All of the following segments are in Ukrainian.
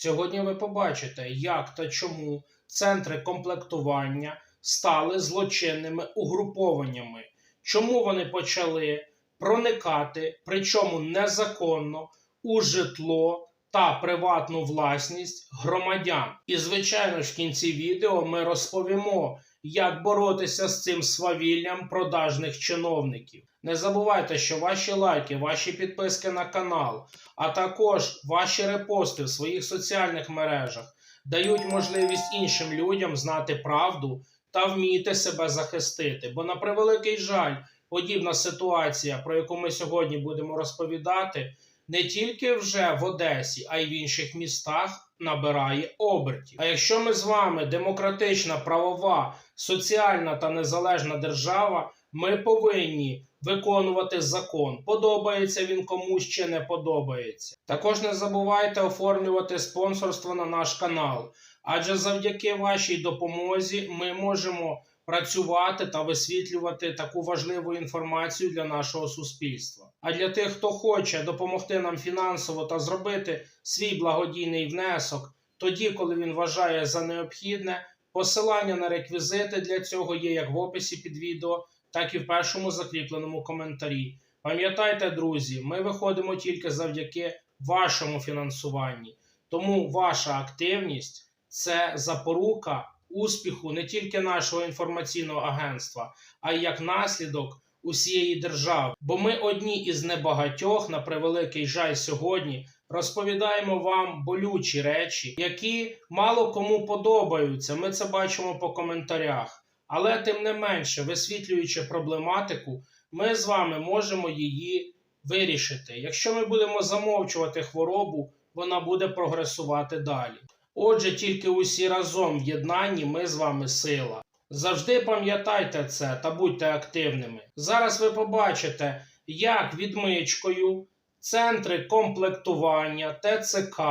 Сьогодні ви побачите, як та чому центри комплектування стали злочинними угрупованнями, чому вони почали проникати, причому незаконно, у житло та приватну власність громадян. І, звичайно в кінці відео ми розповімо, як боротися з цим свавіллям продажних чиновників. Не забувайте, що ваші лайки, ваші підписки на канал, а також ваші репости в своїх соціальних мережах дають можливість іншим людям знати правду та вміти себе захистити. Бо, на превеликий жаль, подібна ситуація, про яку ми сьогодні будемо розповідати, не тільки вже в Одесі, а й в інших містах набирає обертів. А якщо ми з вами демократична, правова, соціальна та незалежна держава, ми повинні виконувати закон. Подобається він комусь чи не подобається. Також не забувайте оформлювати спонсорство на наш канал, адже завдяки вашій допомозі ми можемо працювати та висвітлювати таку важливу інформацію для нашого суспільства. А для тих, хто хоче допомогти нам фінансово та зробити свій благодійний внесок, тоді, коли він вважає за необхідне, посилання на реквізити для цього є як в описі під відео, так і в першому закріпленому коментарі. Пам'ятайте, друзі, ми виходимо тільки завдяки вашому фінансуванні, тому ваша активність це запорука успіху не тільки нашого інформаційного агентства, а й як наслідок усієї держави. Бо ми одні із небагатьох, на превеликий жаль, сьогодні розповідаємо вам болючі речі, які мало кому подобаються. Ми це бачимо по коментарях. Але тим не менше, висвітлюючи проблематику, ми з вами можемо її вирішити. Якщо ми будемо замовчувати хворобу, вона буде прогресувати далі. Отже, тільки усі разом в єднанні ми з вами сила. Завжди пам'ятайте це та будьте активними. Зараз ви побачите, як відмичкою центри комплектування ТЦК,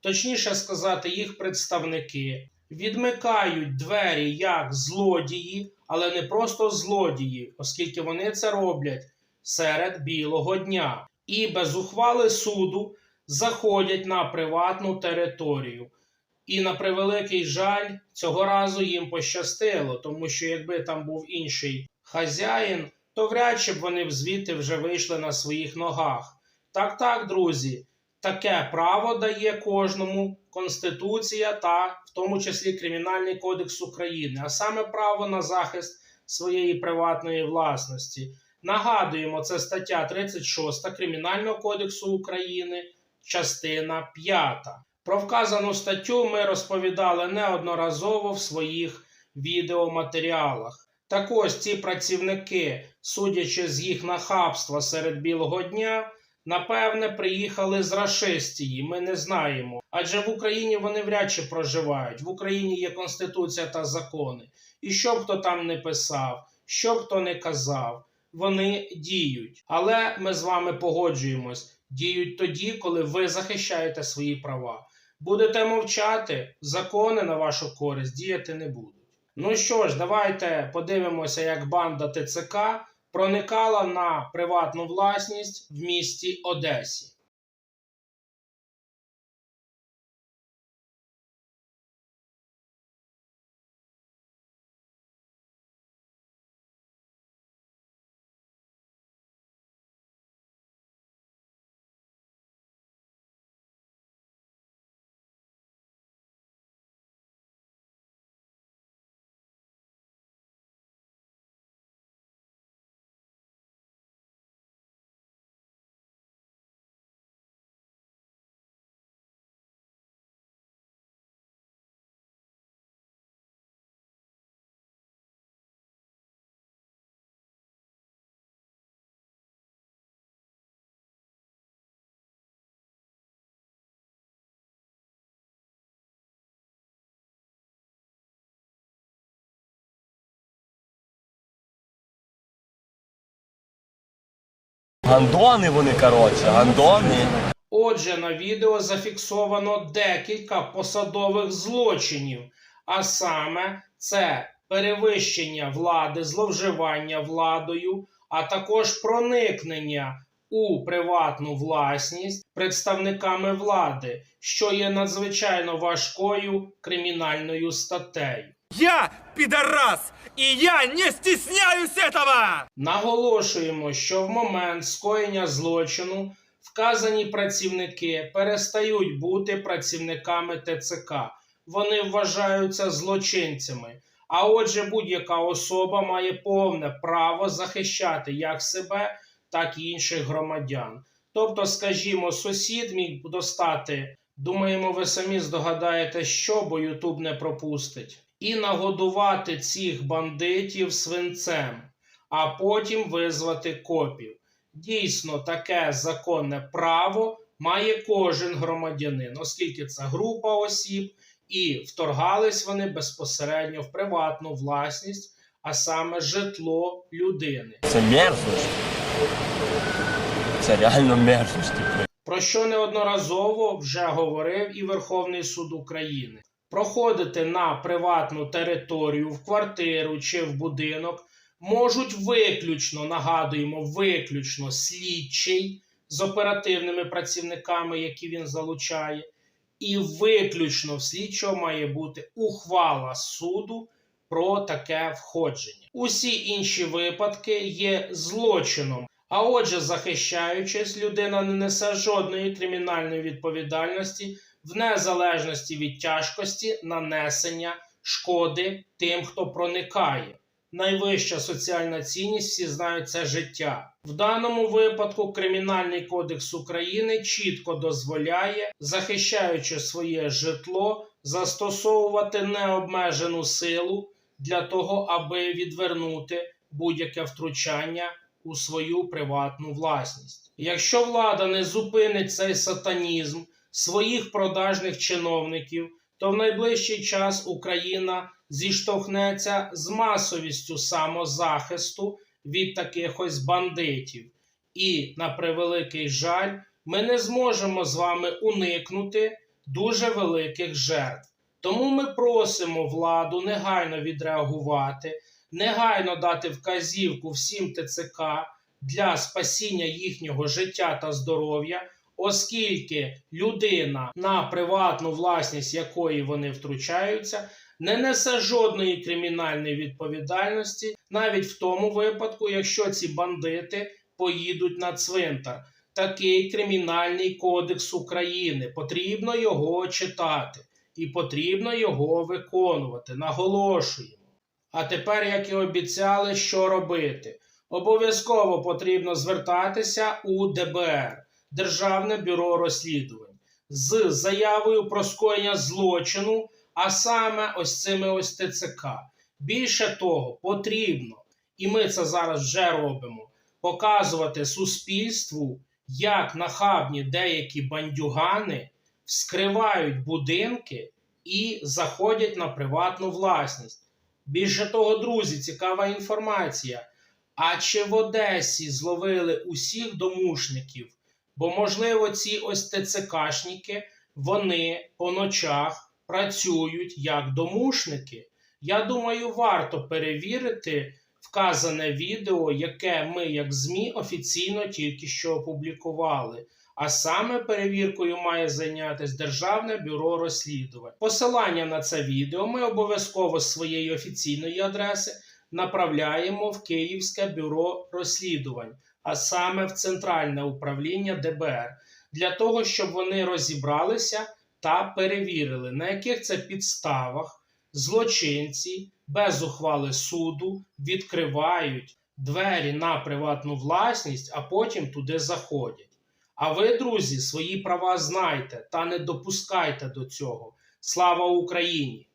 точніше сказати, їх представники, відмикають двері як злодії, але не просто злодії, оскільки вони це роблять серед білого дня. І без ухвали суду заходять на приватну територію. І на превеликий жаль, цього разу їм пощастило, тому що якби там був інший хазяїн, то вряд чи б вони б звідти вже вийшли на своїх ногах. Так, так, друзі, таке право дає кожному Конституція та в тому числі Кримінальний кодекс України, а саме право на захист своєї приватної власності. Нагадуємо, це стаття 36 Кримінального кодексу України, частина 5. Про вказану статтю ми розповідали неодноразово в своїх відеоматеріалах. Так ось ці працівники, судячи з їх нахабства серед білого дня, напевне, приїхали з рашистії. Ми не знаємо. Адже в Україні вони вряд чи проживають. В Україні є конституція та закони. І що б хто там не писав, що б хто не казав, вони діють. Але ми з вами погоджуємось. Діють тоді, коли ви захищаєте свої права. Будете мовчати, закони на вашу користь діяти не будуть. Ну що ж, давайте подивимося, як банда ТЦК проникала на приватну власність в місті Одесі. Гандони вони, коротше, гандони. Отже, на відео зафіксовано декілька посадових злочинів, а саме це перевищення влади, зловживання владою, а також проникнення у приватну власність представниками влади, що є надзвичайно важкою кримінальною статтею. Я пидорас, и я не стесняюсь этого! Наголошуємо, що в момент скоєння злочину вказані працівники перестають бути працівниками ТЦК. Вони вважаються злочинцями. А отже, будь-яка особа має повне право захищати як себе, так і інших громадян. Тобто, скажімо, сусід міг достати, думаємо, ви самі здогадаєте, що, бо Ютуб не пропустить, і нагодувати цих бандитів свинцем а потім визвати копів. Дійсно, таке законне право має кожен громадянин, оскільки це група осіб, і вторгались вони безпосередньо в приватну власність, а саме житло людини. Це мерзость. Це реально мерзость. Про що неодноразово вже говорив і Верховний суд України. Проходити на приватну територію, в квартиру чи в будинок можуть виключно, нагадуємо, виключно слідчий з оперативними працівниками, які він залучає, і виключно в слідчого має бути ухвала суду про таке входження. Усі інші випадки є злочином. А отже, захищаючись, людина не несе жодної кримінальної відповідальності в незалежності від тяжкості нанесення шкоди тим, хто проникає. Найвища соціальна цінність, всі знають, це життя. В даному випадку Кримінальний кодекс України чітко дозволяє, захищаючи своє житло, застосовувати необмежену силу для того, аби відвернути будь-яке втручання у свою приватну власність. Якщо влада не зупинить цей сатанізм своїх продажних чиновників, то в найближчий час Україна зіштовхнеться з масовістю самозахисту від таких ось бандитів. І, на превеликий жаль, ми не зможемо з вами уникнути дуже великих жертв. Тому ми просимо владу негайно відреагувати, негайно дати вказівку всім ТЦК для спасіння їхнього життя та здоров'я, оскільки людина, на приватну власність якої вони втручаються, не несе жодної кримінальної відповідальності, навіть в тому випадку, якщо ці бандити поїдуть на цвинтар. Такий кримінальний кодекс України. Потрібно його читати і потрібно його виконувати. Наголошуємо. А тепер, як і обіцяли, що робити? Обов'язково потрібно звертатися у ДБР Державне бюро розслідувань з заявою про скоєння злочину, а саме ось цими ось ТЦК. Більше того, потрібно, і ми це зараз вже робимо, показувати суспільству, як нахабні деякі бандюгани вскривають будинки і заходять на приватну власність. Більше того, друзі, цікава інформація. А чи в Одесі зловили усіх домушників? Бо, можливо, ці ось ТЦКшники, вони по ночах працюють як домушники. Я думаю, варто перевірити вказане відео, яке ми, як ЗМІ, офіційно тільки що опублікували. А саме перевіркою має зайнятися Державне бюро розслідувань. Посилання на це відео ми обов'язково з своєї офіційної адреси направляємо в Київське бюро розслідувань, а саме в Центральне управління ДБР, для того, щоб вони розібралися та перевірили, на яких це підставах злочинці без ухвали суду відкривають двері на приватну власність, а потім туди заходять. А ви, друзі, свої права знайте та не допускайте до цього. Слава Україні!